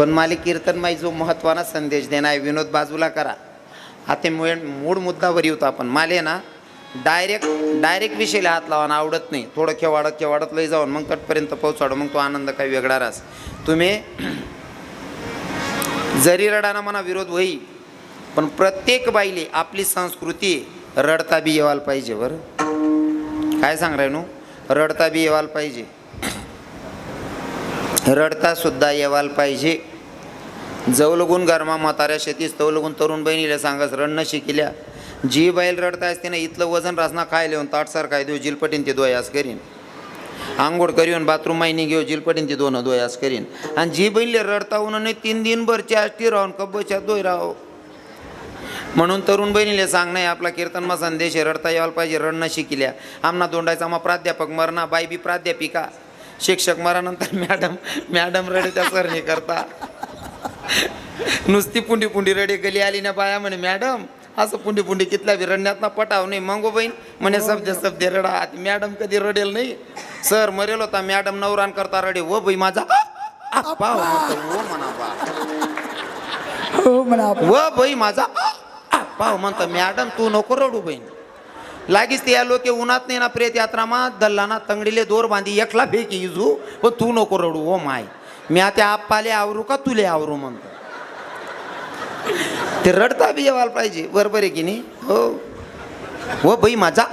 पण माले कीर्तनमाई जो महत्त्वाचा संदेश देणार आहे विनोद बाजूला करा. आता मूळ मूळ मुद्दावर येऊ आपण. माले ना डायरेक्ट डायरेक्ट विषयला हात लावायला आवडत नाही. थोडं खेवाडत खेवाडत लई जाऊन मग तटपर्यंत पोहोचवाडं मग तो आनंद काही वेगळा रास. तुम्ही जरी रडाना म्हणा विरोध होई पण प्रत्येक बाईले आपली संस्कृती रडता बी येवाल पाहिजे बरं. काय सांग नू रडता बी येवाल पाहिजे. रडता सुद्धा येवायला पाहिजे. जवलगून गरमा म्हाताऱ्या शेतीस तवलगून तरुण बहिणीला सांगस रडणं शिकिल्या. जी बैल रडता असते ना इथलं वजन रासना खाय लिहून ताटसार देऊ जिलपटीन ते दोयास करीन. आंघोळ करीन बाथरूम माहिनी घेऊ जिलपटीन ते दोन दोयास करीन. आणि जी बहिणीला रडता होऊन नाही तीन दिनभरची आष्टी राहून कब्बच्या दोय राहो. म्हणून तरुण बहिणीला सांग नाही आपला कीर्तनमा संदेश रडता यायला पाहिजे रडणं शिकल्या. आमना दोंडायचा मग प्राध्यापक मरणा बाई बी प्राध्यापिका. शिक्षक मरानंतर मॅडम मॅडम रडे त्या सरणी करता. नुसती पुंडी पुंडी रडे गली आली ना बाया म्हणे मॅडम असं पुंडी पुंडी कितल्या बी रडण्यात ना पटाव नाही मंगो बहीण. म्हणे शब्द शब्द रडा. आता मॅडम कधी रडेल नाही. सर मरेल होता मॅडम नवरान करता रडे. वो बाई माझा वो म्हणा बा. हो म्हणा व बाई माझा पाव म्हणतो मॅडम तू नको रडू बहीण. लागीच ते या लोके उन्हात नाही ना प्रेत यात्रामा दल्लाना तंगडीले दोर बांधी एकला फेकी इजू पण तू नको रडू ओ माय मी आता आप्पाले आवरू का तुले आवरू म्हणतो ते रडता बी येवायला पाहिजे बरोबर आहे की नाही हो हो बाई माझा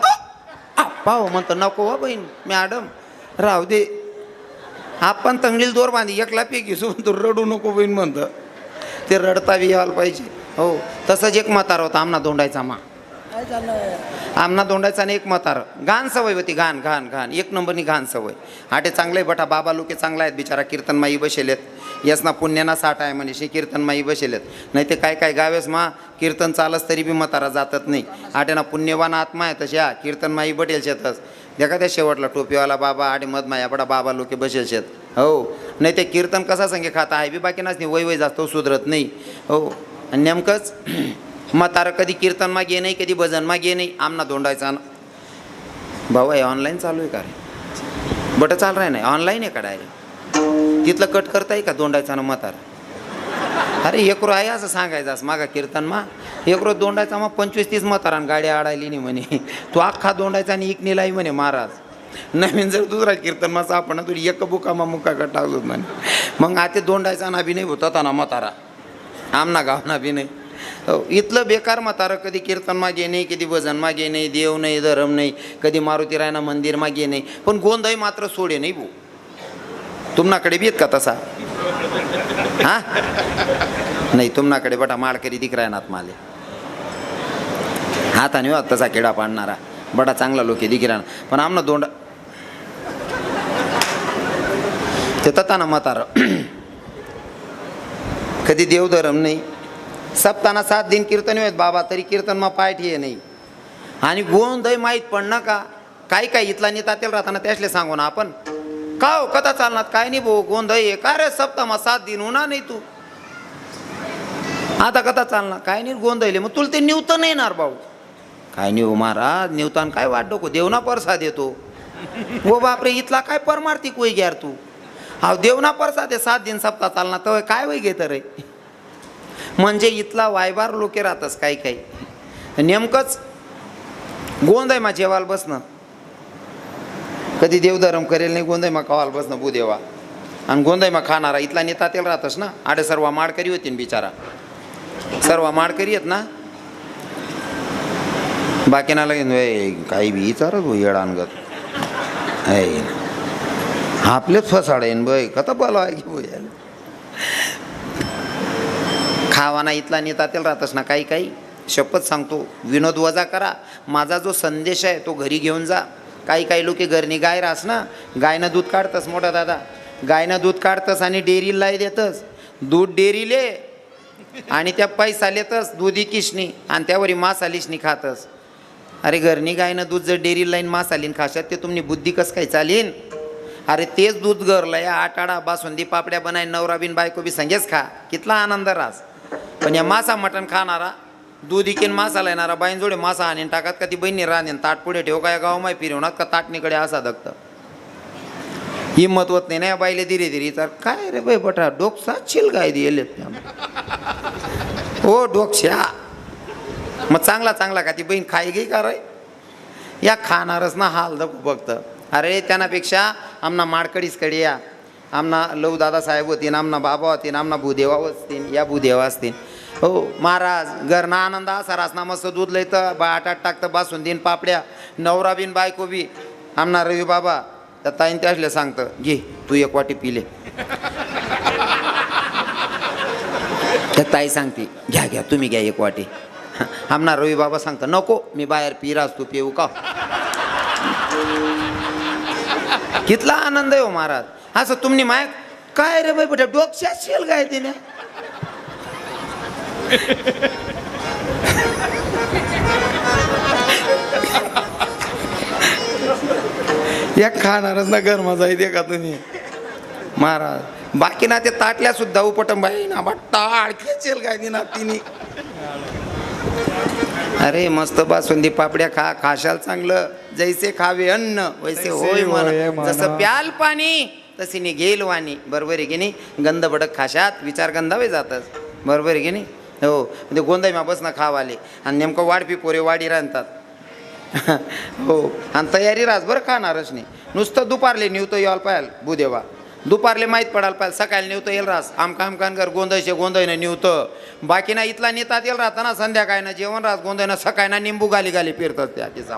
आप्पा हो म्हणतो नको हो बहीण मॅडम राहू दे आपण तंगडील दोर बांधी एकला फेकी सोडून तू रडू नको बहीण म्हणतं ते रडता बी यायला पाहिजे हो तसंच एक म्हातारा होता आमना दोंडायचा मा काय आमना दोंडायचा आणि एक मतार. घाण सवय होती घाण घाण घाण. एक नंबरनी घाण सवय. आटे चांगले बटा बाबा लोके चांगला आहेत बिचारा कीर्तनमाई बसेलेत यसना पुण्याना साठ आहे म्हणे कीर्तन कीर्तनमाई बसेलेत नाही ते काय काय गावेस मा कीर्तन चालस तरी बी मतारा जातात नाही. आटेना पुण्यवान आत्मा आहे तशा कीर्तनमाई बटेल शेतच देखा त्या शेवटला टोपीवाला बाबा आडे मधमाया बडा बाबा लोके बसेल शेत. हो. नाही ते कीर्तन कसा संगे खाता आहे बी बाकी नाही वय वय जास्त सुधरत नाही. हो. आणि नेमकंच म्हातारा कधी कीर्तन मागे नाही कधी भजन मागे नाही आमना दोंडायचा ना भाऊ आहे ऑनलाईन चालू आहे का रे? बट चाल राही नाही ऑनलाईन आहे का डायरेक्ट तिथलं कट करताय का दोंडायचा ना म्हातारा? अरे एकरो आहे असं सांगायचं असं. मागा कीर्तन मा. एकरो दोंडायचा मग पंचवीस तीस म्हातारा गाडी अडायली नाही म्हणे. तू अख्खा दोंडायचा आणि एक नेलाही म्हणे महाराज. नवीन जर दुसरा कीर्तन कीर्तनमा आपण तुझी एक बुकामा मुका टाकलो म्हणे. मग आता दोंडायचा ना बी नाही होता ना म्हातारा. आमना गावना बी नाही हो, इथलं बेकार म्हातारं कधी कीर्तन मागे नाही कधी भजन मागे नाही देव नाही धरम नाही कधी मारुती रायना मंदिर मागे नाही पण गोंधळ मात्र सोडे नाही भाऊ तुम्हाकडे बी आहेत का तसा? हा? नाही तुम्हाकडे बटा माळकरी दिक राहणार माले. हाताने वा तसा किडा पाडणारा. बडा चांगला लोक दिकी राहणार पण आमना दोंडा ते तथा ना म्हातारं. कधी देवधर्म नाही सप्ताना सात दिन कीर्तन आहेत बाबा तरी कीर्तन मग पाय ठिये नाही. आणि गोंधळ माहीत पडणं का काय काय इथला नेता तेल राहताना त्यासले सांगू ना आपण का हो कथा चालणार? काय नाही भाऊ गोंधळ आहे का रे? सप्ताहमा सात दिन होणार नाही तू. आता कथा चालणार? काय नाही गोंधळले मग तुला ते निवतं नाही येणार भाऊ. काय नाही हो महाराज निवतान काय वाट डोको? देवना प्रसाद येतो. हो बापरे इथला काय परमार्थिक वय घ्यार तू? हा देवना परसाद आहे सात दिन सप्ताह चालणार तर काय वय घेत रे? म्हणजे इथला वायबार लोके राहतस काही काही. नेमकंच गोंद आहे मा जेवाल बसणं. कधी देवधर्म करेल नाही गोंद आहे मा कवाल बसणं भूदेवा. आणि गोंद आहे मा खाणारा इथला नेता तेल राहतस ना आडे सर्व माडकरी होतीन बिचारा. सर्व माडकरी आहेत ना. बाकी ना लगेन काही बी विचारत हो येडानगत है आपलेच फसाडेन बय कथा बोलावा की बोल खावाना इथला नेता तेल राहतस ना. काही काही शपथ सांगतो. विनोद वजा करा. माझा जो संदेश आहे तो घरी घेऊन जा. काही काही लोक घरनी गाय रास ना. गायनं दूध काढतस मोठा दादा. गायनं दूध काढतस आणि डेअरीलाही देतस. दूध डेअरीले आणि त्या पैसा लेतस दुधी किशनी आणि त्यावरी मासालिशनी खातस. अरे घरनी गायनं दूध जर डेअरी लाईन मासालीन खाशात ते तुम्ही बुद्धी कस काय चालीन? अरे तेच दूध घरलं या आटाडा बासुंदी पापड्या बनाय नवरा बिन बायको बी संगेच खा. कितला आनंद रास. पण या मासा मटण खाणारा दूध इकेन मासाला येणारा बाईंजोडे मासा आणीन टाकात का ती बहिणी राहणीन ताट पुढे ठेव का या गाव माय फिरवणार का ताटणीकडे असा दगत. हिंमत होत नाही ना या बाईले धीरे धीरे तर काय रे बाई बटा डोकसा चिल काय दिले हो डोकशा मग चांगला चांगला का ती बहीण खाई गई का रे? या खाणारच ना हाल दप बघत अरे त्यानापेक्षा आमना माडकडीच कडे या. आमना लव दादासाहेब होतीन आमना बाबा होतीन आमना भूदेवा असतील या भूदेवा असतील हो महाराज घरना आनंद असा रासना मस्त दूध लयतं बा टाकतं बासून दिन पापड्या नवरा बिन बायको बी. आमना रवी बाबा त्या ताईन त्यासले सांगतं घे तू एक वाटी पिले. त्या ताई सांगते घ्या घ्या तुम्ही घ्या एक वाटी. आमना रवी बाबा सांगतं नको मी बाहेर पिरास तू पिऊ का? कितला आनंद आहे हो महाराज. असं तुम्ही माय काय रे बाई बेटा डोक्यात शेल काय तिने या खाणारच ना घर मजा येते का तुम्ही? महाराज बाकी ना ते ताटल्या सुद्धा उपटम बाई ना बा टाळ खेचेल काय दिना तिने. अरे मस्त बासुंदी पापड्या खा खाशाल चांगलं. जैसे खावे अन्न वैसे होय मन. जसं प्याल पाणी तशी नि घेईल वाणी. बरोबर आहे की नाही? गंध भडक खाशात विचार गंधावे जातात. बरोबर आहे की नाही? हो म्हणजे गोंधाई मा खावाले. आणि नेमकं वाढपी पोरे वाडी राहतात हो आणि तयारी राहस बरं खाणारच नाही. नुसतं दुपारले निवतं याल पाहाल भूदेवा दुपारले माहीत पडायला पाहिजे सकाळी नेवतं येईल रास. आमका आमकान घर गोंधळशे गोंधळनं निवतं बाकी ना इथला नेतात येईल राहता ना संध्याकाळनं जेवण राहस गोंधळनं सकाळी ना निंबू गाली गाली फिरतात त्या तिचा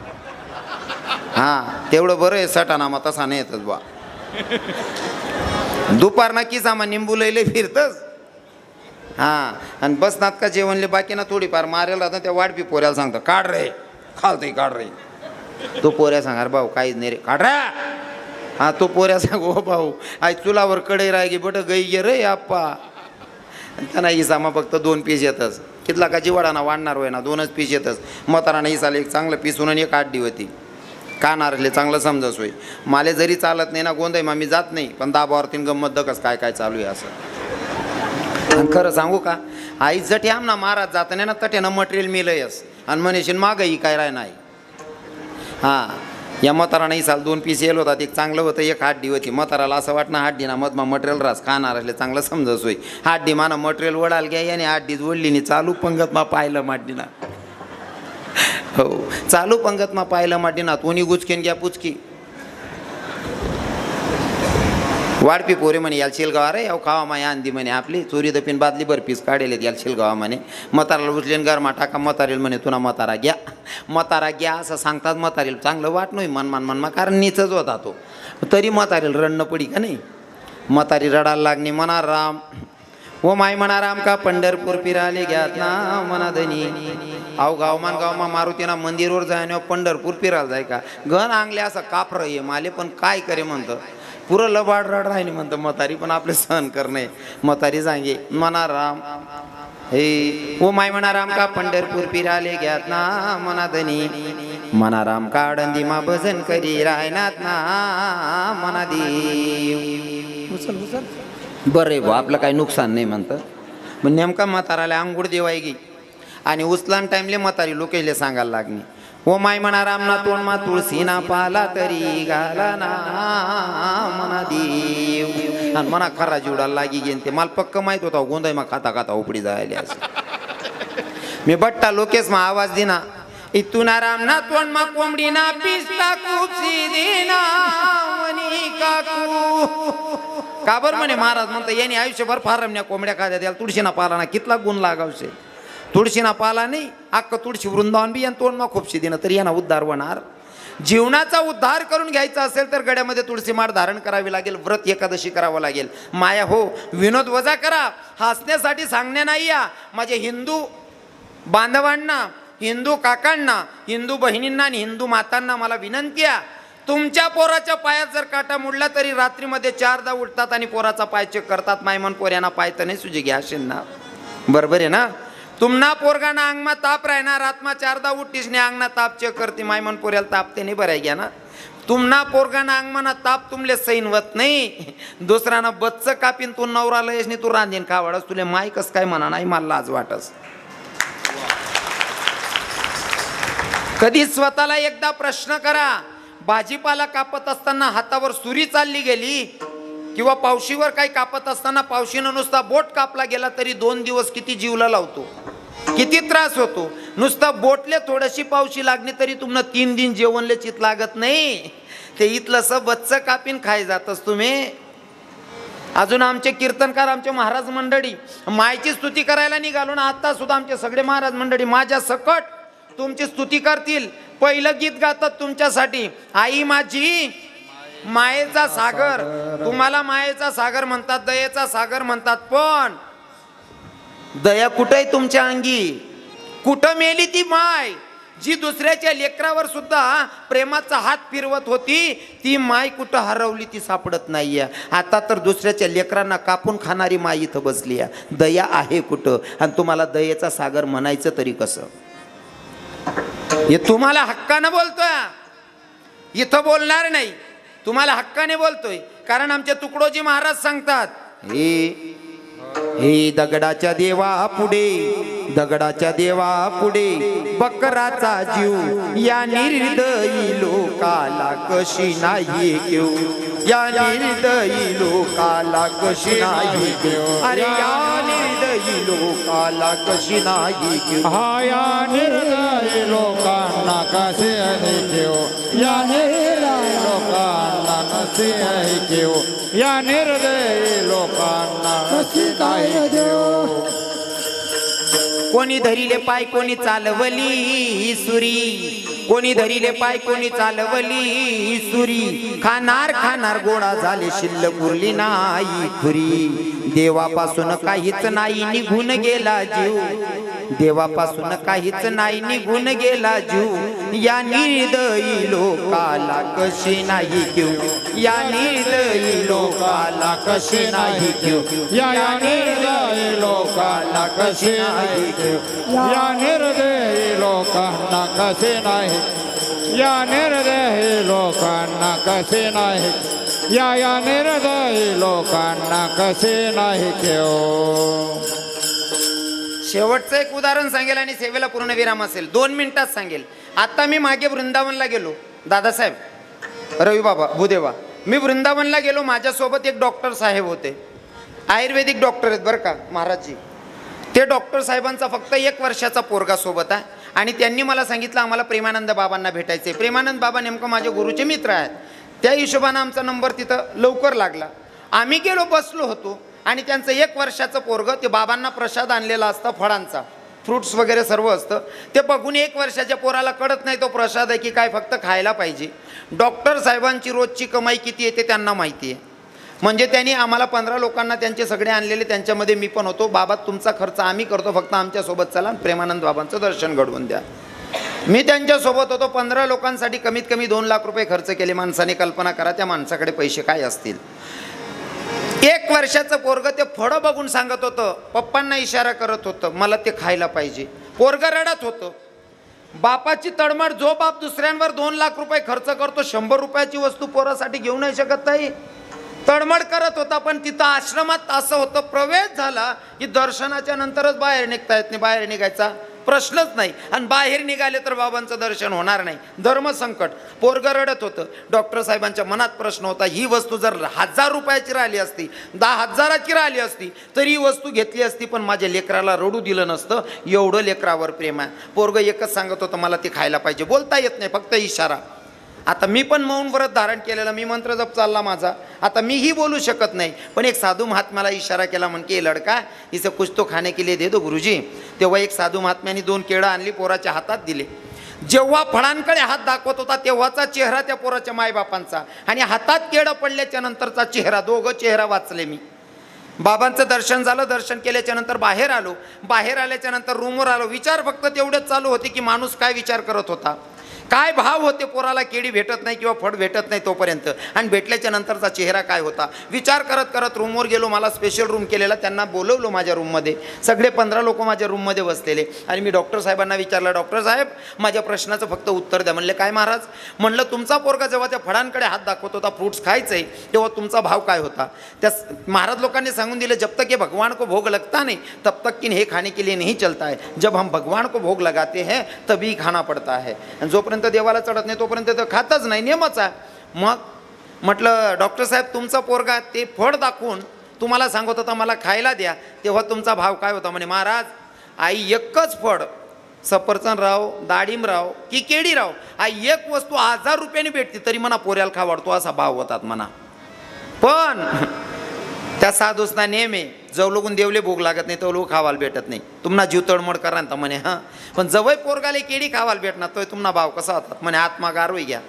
हां तेवढं बरं आहे सटानामा तसा नाही येतच बा. दुपार ना की सामा निंबू लयले फिरतच हां आणि बस का जेवणले बाकी ना थोडीफार मारेल राहतं त्या वाढपी पोऱ्याला सांगतो काढ रे खालतोय काढ रे. तो पोऱ्या सांगा भाऊ काहीच नाही रे. काढ रे. हा तो पोऱ्या सांग ओ भाऊ आई चुलावर कडे राय गे बट गई गे रे आप्पा. त्यांना इसामा फक्त दोन पीस येतच. कितला का जिवाडाना वाढणार होय ना दोनच पीस येतच. मताराना इसाला एक चांगलं पीसून आणि एक आड्डी होती. कानारले चांगलं समजस होय. माले जरी चालत नाही ना गोंधळ मग मी जात नाही पण दाबावरतीन गंमत दकस काय काय चालू आहे असं. आणि खरं सांगू का? आई जटे आमना महाराज जात नाही ना तटेनं मटेरियल मिळयस आणि म्हणेशीन मागं ही काय राय नाही. हां या मतारा नाही साल दोन पीस येल होता एक चांगलं होतं एक हाड्डी होती. मताराला असं वाटणं हाड्डी ना मधमा मटेरियल रास खाणार असले चांगलं समजस होई हाड्डी माना मटेरियल वडाल घ्या याने हाड्डीच ओढली नाही चालू पंगत मा पाहिलं माड्डीना. हो चालू पंगत मा पाहिलं माड्डीना. कोणी गुचकीन घ्या पुचकी. वाढपी पोरे म्हणे याल शिलगावा रे याव खावा माय अंदी म्हणे आपली. चोरी दपीन बादली बर काढेल याल शिलगावा म्हणे. मताराला उचलेन गरमा टाका मतारेल म्हणे तुला मतारा घ्या. मतारा घ्या असं सांगतात मतारेल चांगलं वाट नाही मन मन मनमा कारण नीचच होता तो. तरी मतारेल रडणं पडी का नाही? मतारी रडायला लागणे म्हणा राम. व माय म्हणा राम का पंढरपूर फिराले घ्यात ना म्हणा धनी? अहो गावमान गावमा मारुतीना मंदिरवर जाय पंढरपूर फिरायला जाय का? गण आंगले असं कापरं ये माले पण काय करे म्हणतं? पुरं लबाड रड राहिली म्हणतं म्हातारी पण आपले सहन करणे म्हातारी सांगे मना राम. हे ओ माय म्हणा राम का पंढरपूर फिराले घ्यात ना मना धनी. मना राम का आडंदी मा भजन करी रायनात ना मना बरे बरं भाऊ आपलं काही नुकसान नाही म्हणतं. मग नेमका म्हाताराला अंघोळ देवाय गे आणि उचलान टाईमले म्हातारी लोकेले सांगायला लागणे ओ माय म्हणा रामना तोंड मा तुळशी ना पाला तरी घाला ना मना देव. आणि मना खरा जीवडाला लागी गेन ते. मला पक्क माहीत होता गोंधळ मा खाता खाता उपडी जायला मी बट्टा लोकेस मा आवाज दिना. इथून राम ना तोंड मा कोंबडी ना पिस्ता कुपसी दिना मनी काकू. काबर म्हणे महाराज म्हणतो यांनी आयुष्यभर फार रमण्या कोंबड्या खाद्या त्याला तुळशीना पाला ना कितला गुण लागावशे. तुळशीना पाला नाही अक्क तुळशी वृंदावन बी आणि तोंड मग खूपशी दिनं तरी यांना उद्धार होणार. जीवनाचा उद्धार करून घ्यायचा असेल तर गड्यामध्ये तुळशी माळ धारण करावी लागेल व्रत एकादशी करावं लागेल. माया हो विनोद वजा करा हसण्यासाठी सांगण्या नाही या. माझे हिंदू बांधवांना हिंदू काकांना हिंदू बहिणींना आणि हिंदू मातांना मला विनंती आहे तुमच्या पोराच्या पायात जर काटा मुडला तरी रात्रीमध्ये चारदा उठतात आणि पोराचा पाय चेक करतात. मायमन पोऱ्यांना पाय तर नाही सुजी घ्या असेल ना बरोबर आहे ना? तुमना पोरगाना अंगमा ताप राहणार आत्मा चारदा उठतीस ने अंगना ताप चेक करते मायमन पोऱ्याला ताप ते नाही बराय घ्या ना. तुमना पोरगाना अंगमाना ताप तुमले सैन वत नाही. दुसऱ्यानं बच्च कापीन तू नवरा लयस नाही तू रांधीन खावाडस तुले माय कस काय म्हणा नाही मला लाज वाटस. कधी स्वतःला एकदा प्रश्न करा भाजीपाला कापत असताना हातावर सुरी चालली गेली किंवा पावशीवर काही कापत असताना पावशीनं नुसता बोट कापला गेला तरी दोन दिवस किती जीवला लावतो. किती त्रास होतो? नुसतं बोटले थोडीशी पावशी लागली तरी तुम्हाला तीन दिन जेवणले चित लागत नाही. ते इथलं स बच्च कापीन खाय जातस तुम्ही. अजून आमचे कीर्तनकार आमचे महाराज मंडळी मायची स्तुती करायला निघालो ना आता सुद्धा आमचे सगळे महाराज मंडळी माझ्या सकट तुमची स्तुती करतील. पहिलं गीत गातात तुमच्यासाठी आई माझी मायेचा सागर. तुम्हाला मायेचा सागर म्हणतात दयेचा सागर म्हणतात पण दया कुठं आहे तुमच्या अंगी? कुठं मेली ती माय? जी दुसऱ्याच्या लेकरावर सुद्धा प्रेमाचा हात फिरवत होती ती माय कुठं हरवली ती सापडत नाहीये. आता तर दुसऱ्याच्या लेकरांना कापून खाणारी माय इथं बसली आहे. दया आहे कुठं? आणि तुम्हाला दयेचा सागर म्हणायचं तरी कसं? हे तुम्हाला हक्कानं बोलतोय? इथं बोलणार नाही. तुम्हाला हक्काने बोलतोय. कारण आमचे तुकडोजी महाराज सांगतात हे हे दगडाच्या देवा पुढे दगडाच्या देवा पुढे बकराचा जीव या निर्दयी लोकाला कशी नाही घेऊ? या निर्दयी लोकाला कशी नाही घेऊ? अरे या निर्दयी लोकाला कशी नाही घेऊ? हा या निर्दयी लोकांना कसे घेऊ? या निर्दयी ऐकेव या निर्दयी लोकांना कसे ऐकेव कोणी धरिले पाय कोणी चालवली सुरी. कोणी धरिले पाय कोणी चालवली सुरी. खाणार खाणार गोळा झाले शिल्लक उरली नाही खुरी. देवापासून काहीच नाही निघून गेला जीव. देवापासून काहीच नाही निघून गेला जीव. या निर्दयी लोकाला कशी नाही घेऊ? या निर्दयी लोकाला कशी नाही घेऊ? या निर्दयी लोकाला लोकांना नाही घेऊ? या निर्दयी लोकांना कसे नाही? या निर्दयी लोकांना कसे नाही? या या निर्दयी लोकांना कसे नाही घेऊ? शेवटचं एक उदाहरण सांगेल आणि सेवेला पूर्ण विराम असेल. दोन मिनिटात सांगेल. आता मी मागे वृंदावनला गेलो. दादासाहेब रवी बाबा भूदेवा. मी वृंदावनला गेलो. माझ्यासोबत एक डॉक्टर साहेब होते. आयुर्वेदिक डॉक्टर आहेत बरं का महाराजजी. ते डॉक्टर साहेबांचा फक्त एक वर्षाचा पोरगा सोबत आहे. आणि त्यांनी मला सांगितलं आम्हाला प्रेमानंद बाबांना भेटायचे प्रेमानंद बाबा नेमकं माझे गुरुचे मित्र आहेत. त्या हिशोबानं आमचा नंबर तिथं लवकर लागला. आम्ही गेलो बसलो होतो. आणि त्यांचं एक वर्षाचं पोरगं ते बाबांना प्रसाद आणलेला असतं फळांचा. फ्रुट्स वगैरे सर्व असतं. ते बघून एक वर्षाच्या पोराला कळत नाही तो प्रसाद आहे की काय फक्त खायला पाहिजे. डॉक्टर साहेबांची रोजची कमाई किती येते त्यांना माहिती आहे म्हणजे त्यांनी आम्हाला पंधरा लोकांना त्यांचे सगळे आणलेले त्यांच्यामध्ये मी पण होतो. बाबा तुमचा खर्च आम्ही करतो फक्त आमच्यासोबत चला आणि प्रेमानंद बाबांचं दर्शन घडवून द्या. मी त्यांच्यासोबत होतो पंधरा लोकांसाठी कमीत कमी दोन लाख रुपये खर्च केले. माणसाने कल्पना करा त्या माणसाकडे पैसे काय असतील? एक वर्षाचं पोरगं ते फळं बघून सांगत होतं पप्पांना इशारा करत होतं मला ते खायला पाहिजे. पोरग रडत होतं. बापाची तडमड जो बाप दुसऱ्यांवर दोन लाख रुपये खर्च करतो शंभर रुपयाची वस्तू पोरासाठी घेऊ नाही शकत नाही. तडमड करत होता पण तिथं आश्रमात असं होतं प्रवेश झाला की दर्शनाच्या नंतरच बाहेर निघता येत नाही बाहेर निघायचा. प्रश्नच नाही. आणि बाहेर निघाले तर बाबांचं दर्शन होणार नाही. धर्मसंकट पोरगं रडत होतं. डॉक्टर साहेबांच्या मनात प्रश्न होता ही वस्तू जर हजार रुपयाची राहिली असती दहा हजाराची राहिली असती तर ही वस्तू घेतली असती पण माझ्या लेकराला रडू दिलं नसतं. एवढं लेकरावर प्रेम आहे. पोरग एकच सांगत होतं मला ते खायला पाहिजे. बोलता येत नाही फक्त इशारा. आता मी पण मौन व्रत धारण केलेलं मी मंत्र जप चालला माझा. आता मीही बोलू शकत नाही. पण एक साधू महात्म्याला इशारा केला म्हण की लडका इसे कुछ तो खाने के लिए दे दो गुरुजी. तेव्हा एक साधू महात्म्याने दोन केळं आणली पोराच्या हातात दिले. जेव्हा फळांकडे हात दाखवत होता तेव्हाचा चेहरा त्या पोराच्या मायबापांचा. आणि हातात केळं पडल्याच्या नंतरचा चेहरा दोघं चेहरा वाचले मी. बाबांचं दर्शन झालं दर्शन केल्याच्यानंतर बाहेर आलो. बाहेर आल्याच्यानंतर रूमवर आलो. विचार फक्त तेवढेच चालू होते की माणूस काय विचार करत होता. काय भाव होते पोराला केळी भेटत नाही किंवा फळ भेटत नाही तोपर्यंत? आणि भेटल्याच्या नंतरचा चेहरा काय होता? विचार करत करत रूमवर गेलो मला स्पेशल रूम केलेला त्यांना बोलवलो माझ्या रूममध्ये सगळे पंधरा लोक माझ्या रूममध्ये बसलेले. आणि मी डॉक्टर साहेबांना विचारलं डॉक्टर साहेब माझ्या प्रश्नाचं फक्त उत्तर द्या. म्हणले काय महाराज? म्हणलं तुमचा पोरगा जेव्हा त्या फळांकडे हात दाखवत होता फ्रूट्स खायचे तेव्हा तुमचा भाव काय होता? त्या महाराज लोकांनी सांगून दिलं जब तक हे भगवान को भोग लगता नाही तब तक की हे खाने के लिए नहीं चलता है। जब हम भगवान को भोग लगाते हैं तभी खाना पड़ता है. आणि जोपर्यंत जोपर्यंत देवाला चढत नाही तोपर्यंत तर खातच नाही. नेमचा मग म्हटलं डॉक्टर साहेब तुमचा पोरगा ते फळ दाखवून तुम्हाला सांगत होता मला खायला द्या. तेव्हा तुमचा भाव काय होता? म्हणे महाराज आई एकच फळ सफरचंद राव डाळिंब की केडीराव आई एक वस्तू हजार रुपयाने भेटते तरी म्हणा पोऱ्याला खावाडतो असा भाव होतात म्हणा. पण त्या साधूसना नेहमी जव लोकून देवले भूक लागत नाही तो लोक खावायला भेटत नाही. तुम्हाला जीव तडमड करा ना म्हणे हां. पण जवळ पोरगाले केडी खावायला भेटणार तो तुम्हाला भाव कसा होतात? म्हणे आत्मा गारवी घ्या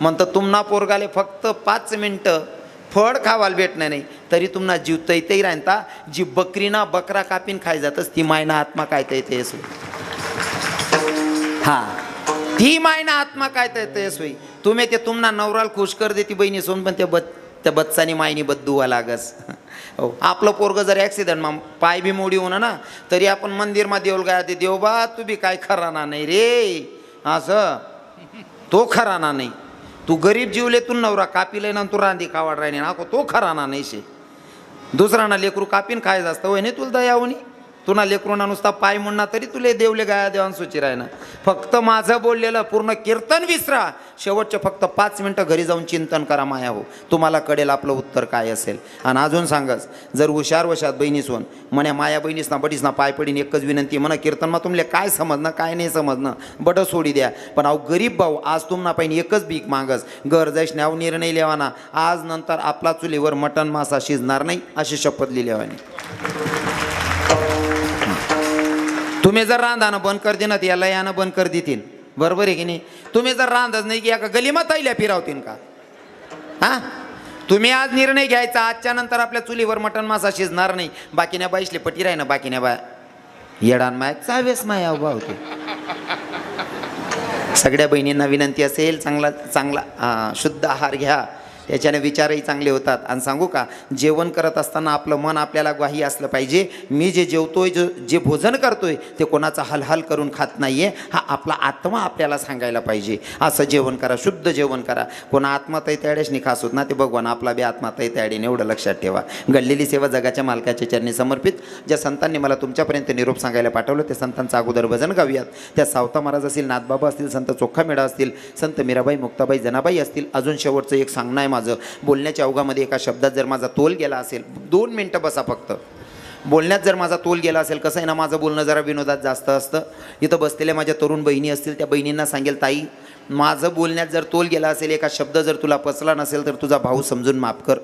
म्हणतं तुम्हाला पोरगाले फक्त पाच मिनटं फळ खावायला भेटणार नाही तरी तुम्हाला जीव तैतही राहता जी बकरीना बकरा कापीन खाय जातच ती मायना आत्मा काय तैते असो हा. ती मायना आत्मा काय तैते सोयी तुम्ही ते तुम्हाला नवराल खुश कर देती बहिणी सोन पण ते बत त्या बच्चानी मायनी बद्दुवा लागस. हो. आपलं पोरगं जर ॲक्सिडेंट मग पाय बी मोडी होणं ना तरी आपण मंदिरमा देवल गाय ते देवबा तू बी काय खराना नाही रे. असं. तो खराना नाही. तू गरीब जीवले तू नवरा कापीले ना तू रांदी कावाड राहिने ना तो खराना नाही शे दुसरा ना लेकरू कापीन खायचं असतं वय नाही तुला दयावनी तुला लेकरूना नुसता पाय म्हणणार तरी तुले देवले गाया देवान सुची राहिना. फक्त माझं बोललेलं पूर्ण कीर्तन विसरा. शेवटचे फक्त पाच मिनटं घरी जाऊन चिंतन करा माया हो. तुम्हाला कळेल आपलं उत्तर काय असेल. आणि अजून सांगस जर हुशार वशात बहिणीस होऊन म्हणे माया बहिणीस ना बडीस ना पाय पडीन एकच विनंती म्हणा कीर्तनमा तुमले काय समजणं काय नाही समजणं? बट सोडी द्या. पण अहो गरीब भाऊ आज तुम्हाला पाहिजे एकच भीक मागस. घर जायस निर्णय लेवाना. आज नंतर आपला चुलीवर मटण मासा शिजणार नाही अशी शपथ लिहिली तुम्ही जर रांधानं बंद कर देणार याला यानं बंद कर देतील. बरोबर आहे की नाही? तुम्ही जर रांधच नाही की एका गलीमा ताईल्या फिरावतील का? हा? तुम्ही आज निर्णय घ्यायचा आजच्या नंतर आपल्या चुलीवर मटण मासा शिजणार नाही. बाकीने बाईसले पटी राही ना बाकीने बा येडान माय चावेस माय उभा होते. सगळ्या बहिणींना विनंती असेल चांगला चांगला शुद्ध आहार घ्या. त्याच्याने विचारही चांगले होतात. आणि सांगू का जेवण करत असताना आपलं मन आपल्याला ग्वाही असलं पाहिजे. मी जे जेवतोय जे जे भोजन करतोय ते कोणाचा हलहल करून खात नाही आहे हा आपला आत्मा आपल्याला सांगायला पाहिजे. असं जेवण करा शुद्ध जेवण करा. कोणा आत्मा तैत्याडेच निखास होत ना ते भगवान आपला बी आत्मा तैत्याडीने एवढं लक्षात ठेवा. घडलेली सेवा जगाच्या मालकाच्या चरणी समर्पित. ज्या संतांनी मला तुमच्यापर्यंत निरोप सांगायला पाठवलं त्या संतांचं अगोदर भजन गाऊयात. त्या सावता महाराज असतील नाथबाबा असतील संत चोखा मेढा असतील संत मीराबाई मुक्ताबाई जनाबाई असतील अजून शेवटचं एक सांगणं आहे माझं. माझं. बोलण्याच्या अवघामध्ये एका शब्दात जर माझा तोल गेला असेल दोन मिनटं बसा फक्त. बोलण्यात जर माझा तोल गेला असेल कसं आहे ना माझं बोलणं जरा विनोदात जास्त असतं. इथं बसलेल्या माझ्या तरुण बहिणी असतील त्या बहिणींना सांगेल ताई माझं बोलण्यात जर तोल गेला असेल एका शब्द जर तुला पचला नसेल तर तुझा भाऊ समजून माफ कर.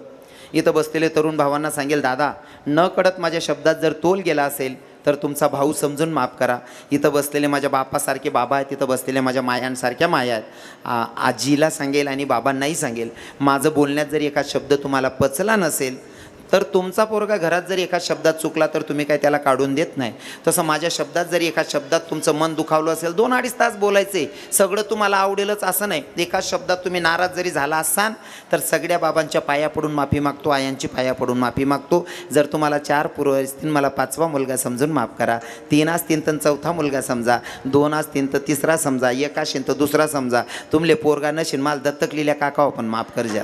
इथं बसलेले तरुण भावांना सांगेल दादा न कळत माझ्या शब्दात जर तोल गेला असेल तर तुमचा भाऊ समजून माफ करा. इथं बसलेले माझ्या बापासारखे बाबा आहेत तिथं बसलेले माझ्या मायांसारख्या माया आहेत. आ, आजीला सांगेल आणि बाबांनाही सांगेल. माझं बोलण्यात जरी एका शब्द तुम्हाला पचला नसेल तर तुमचा पोरगा घरात जरी एका शब्दात चुकला तर तुम्ही काय त्याला काढून देत नाही. तसं माझ्या शब्दात जरी एका शब्दात तुमचं मन दुखावलं असेल दोन अडीच तास बोलायचे सगळं तुम्हाला आवडेलच असं नाही. एका शब्दात तुम्ही नाराज जरी झाला असाल तर सगळ्या बाबांच्या पाया पडून माफी मागतो आयांची पाया पडून माफी मागतो. जर तुम्हाला चार पूर्व असतील मला पाचवा मुलगा समजून माफ करा. तीन असतील तर चौथा मुलगा समजा. दोन असतील तर तिसरा समजा. एक तर दुसरा समजा. तुमले पोरगा नशीन मला दत्तक लिहिल्या काका पण माफ कर जा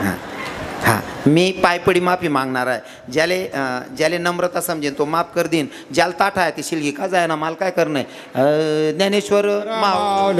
हां. मी पायपडी माफी मागणार आहे. ज्याले ज्याले नम्रता समजेन तो माफ कर देईन. ज्याला ताठ आहे ती शिलगी का जाय ना मला काय करणं ज्ञानेश्वर माव.